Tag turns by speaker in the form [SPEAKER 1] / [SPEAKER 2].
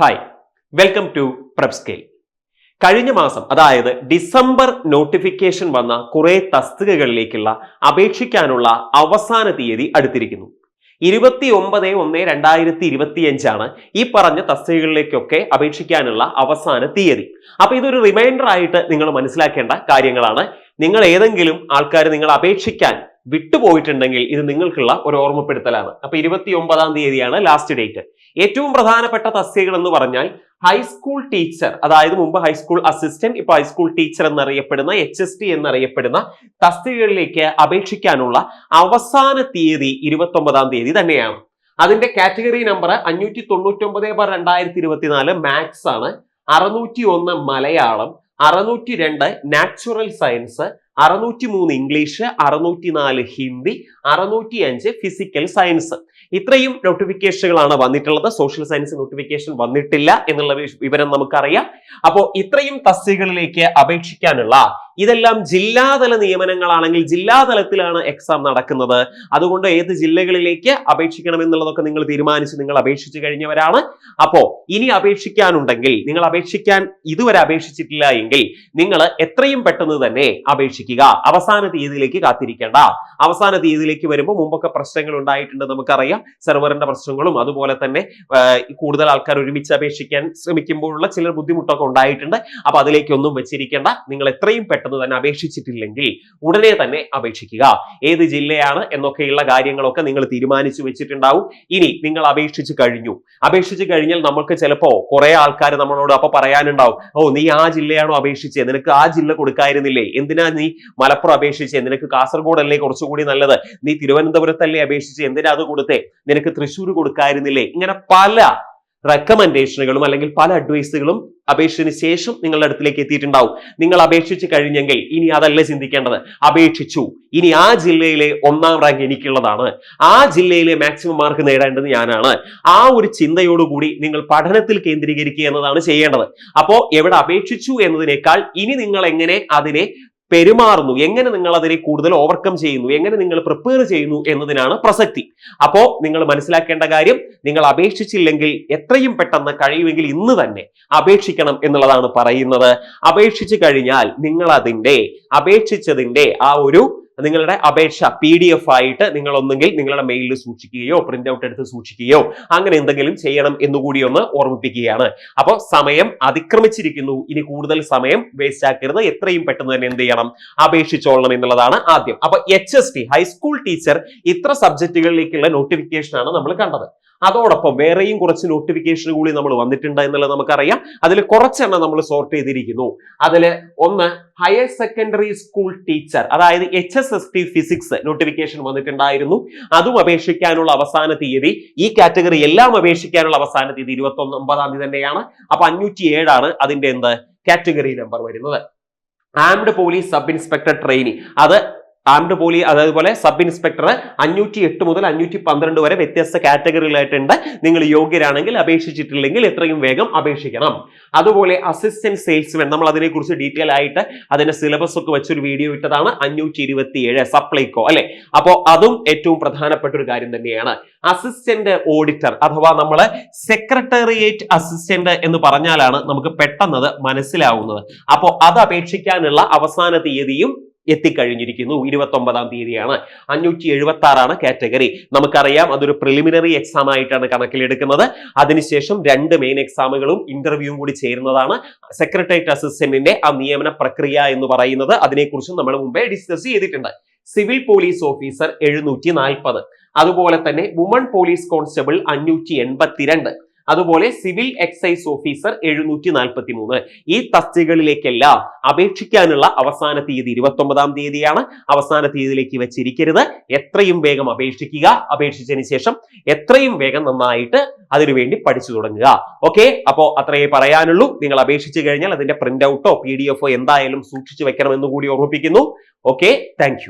[SPEAKER 1] Hi welcome to പ്രബ്സ്കെയിൽ കഴിഞ്ഞ മാസം അതായത് ഡിസംബർ നോട്ടിഫിക്കേഷൻ വന്ന കുറെ തസ്തികകളിലേക്കുള്ള അപേക്ഷിക്കാനുള്ള അവസാന തീയതി അടുത്തിരിക്കുന്നു. ഇരുപത്തി ഒമ്പത് ഒന്ന് രണ്ടായിരത്തി ഇരുപത്തിയഞ്ചാണ് ഈ പറഞ്ഞ തസ്തികകളിലേക്കൊക്കെ അപേക്ഷിക്കാനുള്ള അവസാന തീയതി. അപ്പൊ ഇതൊരു റിമൈൻഡർ ആയിട്ട് നിങ്ങൾ മനസ്സിലാക്കേണ്ട കാര്യങ്ങളാണ്. നിങ്ങൾ ഏതെങ്കിലും ആൾക്കാർ നിങ്ങൾ അപേക്ഷിക്കാൻ വിട്ടുപോയിട്ടുണ്ടെങ്കിൽ ഇത് നിങ്ങൾക്കുള്ള ഒരു ഓർമ്മപ്പെടുത്തലാണ്. അപ്പൊ ഇരുപത്തി ഒമ്പതാം തീയതിയാണ് ലാസ്റ്റ് ഡേറ്റ് ഏറ്റവും പ്രധാനപ്പെട്ട തസ്തികകൾ എന്ന് പറഞ്ഞാൽ ഹൈസ്കൂൾ ടീച്ചർ അതായത് മുമ്പ് ഹൈസ്കൂൾ അസിസ്റ്റന്റ് ഇപ്പൊ ഹൈസ്കൂൾ ടീച്ചർ എന്നറിയപ്പെടുന്ന എച്ച് എസ് ടി എന്നറിയപ്പെടുന്ന തസ്തികകളിലേക്ക് അപേക്ഷിക്കാനുള്ള അവസാന തീയതി ഇരുപത്തി ഒമ്പതാം തീയതി തന്നെയാണ്. അതിന്റെ കാറ്റഗറി നമ്പർ അഞ്ഞൂറ്റി തൊണ്ണൂറ്റി ഒമ്പത് ബാർ രണ്ടായിരത്തി ഇരുപത്തിനാല് മാത്സ് ആണ്. അറുന്നൂറ്റി ഒന്ന് മലയാളം അറുന്നൂറ്റി രണ്ട് നാച്ചുറൽ സയൻസ് അറുന്നൂറ്റി മൂന്ന് ഇംഗ്ലീഷ് അറുന്നൂറ്റി നാല് ഹിന്ദി അറുന്നൂറ്റി അഞ്ച് ഫിസിക്കൽ സയൻസ് ഇത്രയും നോട്ടിഫിക്കേഷനുകളാണ് വന്നിട്ടുള്ളത്. സോഷ്യൽ സയൻസ് നോട്ടിഫിക്കേഷൻ വന്നിട്ടില്ല എന്നുള്ള വിവരം നമുക്കറിയാം. അപ്പോൾ ഇത്രയും തസ്തികകളിലേക്ക് അപേക്ഷിക്കാനുള്ള ഇതെല്ലാം ജില്ലാതല നിയമനങ്ങളാണെങ്കിൽ ജില്ലാതലത്തിലാണ് എക്സാം നടക്കുന്നത്. അതുകൊണ്ട് ഏത് ജില്ലകളിലേക്ക് അപേക്ഷിക്കണം എന്നുള്ളതൊക്കെ നിങ്ങൾ തീരുമാനിച്ച് നിങ്ങൾ അപേക്ഷിച്ചു കഴിഞ്ഞവരാണ്. അപ്പോ ഇനി അപേക്ഷിക്കാനുണ്ടെങ്കിൽ നിങ്ങൾ അപേക്ഷിക്കാൻ ഇതുവരെ അപേക്ഷിച്ചിട്ടില്ല എങ്കിൽ നിങ്ങൾ എത്രയും പെട്ടെന്ന് തന്നെ അപേക്ഷിക്കുക. അവസാന തീയതിയിലേക്ക് കാത്തിരിക്കേണ്ട. അവസാന തീയതിയിലേക്ക് വരുമ്പോൾ മുമ്പൊക്കെ പ്രശ്നങ്ങൾ ഉണ്ടായിട്ടുണ്ട് നമുക്കറിയാം. സെർവറിന്റെ പ്രശ്നങ്ങളും അതുപോലെ തന്നെ കൂടുതൽ ആൾക്കാർ ഒരുമിച്ച് അപേക്ഷിക്കാൻ ശ്രമിക്കുമ്പോഴുള്ള ചില ബുദ്ധിമുട്ടൊക്കെ ഉണ്ടായിട്ടുണ്ട്. അപ്പൊ അതിലേക്കൊന്നും വെച്ചിരിക്കേണ്ട. നിങ്ങൾ എത്രയും പെട്ടെന്ന് തന്നെ അപേക്ഷിച്ചിട്ടില്ലെങ്കിൽ ഉടനെ തന്നെ അപേക്ഷിക്കുക. ഏത് ജില്ലയാണ് എന്നൊക്കെയുള്ള കാര്യങ്ങളൊക്കെ നിങ്ങൾ തീരുമാനിച്ചു വെച്ചിട്ടുണ്ടാവും. ഇനി നിങ്ങൾ അപേക്ഷിച്ച് കഴിഞ്ഞു. അപേക്ഷിച്ച് കഴിഞ്ഞാൽ നമുക്ക് ചിലപ്പോ കുറെ ആൾക്കാർ നമ്മളോട് അപ്പൊ പറയാനുണ്ടാവും ഓ നീ ആ ജില്ലയാണോ അപേക്ഷിച്ചത് നിനക്ക് ആ ജില്ല കൊടുക്കായിരുന്നില്ലേ? എന്തിനാ നീ മലപ്പുറം അപേക്ഷിച്ചത് നിനക്ക് കാസർഗോഡ് അല്ലേ കുറച്ചുകൂടി നല്ലത്? നീ തിരുവനന്തപുരത്തല്ലേ അപേക്ഷിച്ച്? എന്തിനാ അത് കൊടുത്തേ? നിനക്ക് തൃശ്ശൂർ കൊടുക്കായിരുന്നില്ലേ? ഇങ്ങനെ പല റെക്കമെൻഡേഷനുകളും അല്ലെങ്കിൽ പല അഡ്വൈസുകളും അപേക്ഷന് ശേഷം നിങ്ങളുടെ അടുത്തിലേക്ക് എത്തിയിട്ടുണ്ടാവും. നിങ്ങൾ അപേക്ഷിച്ച് കഴിഞ്ഞെങ്കിൽ ഇനി അതല്ലേ ചിന്തിക്കേണ്ടത്. അപേക്ഷിച്ചു. ഇനി ആ ജില്ലയിലെ ഒന്നാം റാങ്ക് എനിക്കുള്ളതാണ്. ആ ജില്ലയിലെ മാക്സിമം മാർക്ക് നേടേണ്ടത് ഞാനാണ്. ആ ഒരു ചിന്തയോടുകൂടി നിങ്ങൾ പഠനത്തിൽ കേന്ദ്രീകരിക്കുക എന്നതാണ് ചെയ്യേണ്ടത്. അപ്പോ എവിടെ അപേക്ഷിച്ചു എന്നതിനേക്കാൾ ഇനി നിങ്ങൾ എങ്ങനെ അതിനെ പെരുമാറുന്നു. എങ്ങനെ നിങ്ങൾ അതിനെ കൂടുതൽ ഓവർകം ചെയ്യുന്നു? എങ്ങനെ നിങ്ങൾ പ്രിപ്പയർ ചെയ്യുന്നു എന്നതിനാണ് പ്രസക്തി. അപ്പോ നിങ്ങൾ മനസ്സിലാക്കേണ്ട കാര്യം നിങ്ങൾ അപേക്ഷിച്ചില്ലെങ്കിൽ എത്രയും പെട്ടെന്ന് കഴിയുമെങ്കിൽ ഇന്ന് തന്നെ അപേക്ഷിക്കണം എന്നുള്ളതാണ് പറയുന്നത്. അപേക്ഷിച്ചു കഴിഞ്ഞാൽ നിങ്ങൾ അതിന്റെ അപേക്ഷിച്ചതിന്റെ ആ ഒരു നിങ്ങളുടെ അപേക്ഷ പി ഡി എഫ് ആയിട്ട് നിങ്ങൾ ഒന്നെങ്കിൽ നിങ്ങളുടെ മെയിലിൽ സൂക്ഷിക്കുകയോ പ്രിന്റ് ഔട്ട് എടുത്ത് സൂക്ഷിക്കുകയോ അങ്ങനെ എന്തെങ്കിലും ചെയ്യണം എന്നുകൂടി ഒന്ന് ഓർമ്മിപ്പിക്കുകയാണ്. അപ്പോൾ സമയം അതിക്രമിച്ചിരിക്കുന്നു. ഇനി കൂടുതൽ സമയം വേസ്റ്റ് ആക്കരുത്. എത്രയും പെട്ടെന്ന് തന്നെ എന്ത് ചെയ്യണം? അപേക്ഷിച്ചോളണം എന്നുള്ളതാണ് ആദ്യം. അപ്പൊ H S T high school teacher ഇത്ര സബ്ജക്റ്റുകളിലേക്കുള്ള നോട്ടിഫിക്കേഷൻ ആണ് നമ്മൾ കണ്ടത്. അതോടൊപ്പം വേറെയും കുറച്ച് നോട്ടിഫിക്കേഷൻ കൂടി നമ്മൾ വന്നിട്ടുണ്ട് എന്നുള്ളത് നമുക്കറിയാം. അതിൽ കുറച്ചെണ്ണം നമ്മൾ സോർട്ട് ചെയ്തിരിക്കുന്നു. അതിൽ ഒന്ന് ഹയർ സെക്കൻഡറി സ്കൂൾ ടീച്ചർ അതായത് H S S T physics notification വന്നിട്ടുണ്ടായിരുന്നു. അതും അപേക്ഷിക്കാനുള്ള അവസാന തീയതി. ഈ കാറ്റഗറി എല്ലാം അപേക്ഷിക്കാനുള്ള അവസാന തീയതി ഇരുപത്തി ഒമ്പതാം തീയതി തന്നെയാണ്. അപ്പൊ അഞ്ഞൂറ്റി ഏഴാണ് അതിന്റെ എന്ത്? കാറ്റഗറി നമ്പർ വരുന്നത്. Armed police sub inspector trainee അത് ആംഡ് പോലി അതേപോലെ സബ് ഇൻസ്പെക്ടർ അഞ്ഞൂറ്റി എട്ട് മുതൽ അഞ്ഞൂറ്റി പന്ത്രണ്ട് വരെ വ്യത്യസ്ത കാറ്റഗറികളായിട്ടുണ്ട്. നിങ്ങൾ യോഗ്യരാണെങ്കിൽ അപേക്ഷിച്ചിട്ടില്ലെങ്കിൽ എത്രയും വേഗം അപേക്ഷിക്കണം. അതുപോലെ അസിസ്റ്റന്റ് സെയിൽസ്മാൻ നമ്മൾ അതിനെക്കുറിച്ച് ഡീറ്റെയിൽ ആയിട്ട് അതിന്റെ സിലബസ് ഒക്കെ വെച്ചൊരു വീഡിയോ ഇട്ടതാണ് അഞ്ഞൂറ്റി ഇരുപത്തി ഏഴ് സപ്ലൈകോ അല്ലെ? അപ്പോൾ അതും ഏറ്റവും പ്രധാനപ്പെട്ട ഒരു കാര്യം തന്നെയാണ്. അസിസ്റ്റന്റ് ഓഡിറ്റർ അഥവാ നമ്മൾ സെക്രട്ടേറിയറ്റ് അസിസ്റ്റന്റ് എന്ന് പറഞ്ഞാലാണ് നമുക്ക് പെട്ടെന്നത് മനസ്സിലാവുന്നത്. അപ്പോൾ അത് അപേക്ഷിക്കാനുള്ള അവസാന തീയതിയും എത്തിക്കഴിഞ്ഞിരിക്കുന്നു. ഇരുപത്തി ഒമ്പതാം തീയതിയാണ്. അഞ്ഞൂറ്റി എഴുപത്തി ആറാണ് കാറ്റഗറി. നമുക്കറിയാം അതൊരു പ്രിലിമിനറി എക്സാം ആയിട്ടാണ് കണക്കിലെടുക്കുന്നത്. അതിനുശേഷം രണ്ട് മെയിൻ എക്സാമുകളും ഇന്റർവ്യൂവും കൂടി ചേരുന്നതാണ്. സെക്രട്ടേറിയറ്റ് അസിസ്റ്റന്റിന്റെ ആ നിയമന പ്രക്രിയ എന്ന് പറയുന്നത്. അതിനെക്കുറിച്ചും നമ്മൾ മുമ്പേ ഡിസ്കസ് ചെയ്തിട്ടുണ്ട്. സിവിൽ പോലീസ് ഓഫീസർ എഴുന്നൂറ്റി നാൽപ്പത് അതുപോലെ തന്നെ വുമൺ പോലീസ് കോൺസ്റ്റബിൾ അഞ്ഞൂറ്റി എൺപത്തിരണ്ട് അതുപോലെ സിവിൽ എക്സൈസ് ഓഫീസർ എഴുന്നൂറ്റി നാൽപ്പത്തി മൂന്ന് ഈ തസ്തികകളിലേക്കെല്ലാം അപേക്ഷിക്കാനുള്ള അവസാന തീയതി ഇരുപത്തി ഒമ്പതാം തീയതിയാണ്. അവസാന തീയതിയിലേക്ക് വെച്ചിരിക്കരുത്. എത്രയും വേഗം അപേക്ഷിക്കുക. അപേക്ഷിച്ചതിന് ശേഷം എത്രയും വേഗം നന്നായിട്ട് അതിനുവേണ്ടി പഠിച്ചു തുടങ്ങുക. ഓക്കെ? അപ്പോ അത്രയേ പറയാനുള്ളൂ. നിങ്ങൾ അപേക്ഷിച്ചു കഴിഞ്ഞാൽ അതിന്റെ പ്രിന്റ് ഔട്ടോ പി ഡി എഫോ എന്തായാലും സൂക്ഷിച്ചു വെക്കണമെന്ന് കൂടി ഓർമ്മിപ്പിക്കുന്നു. ഓക്കെ? താങ്ക്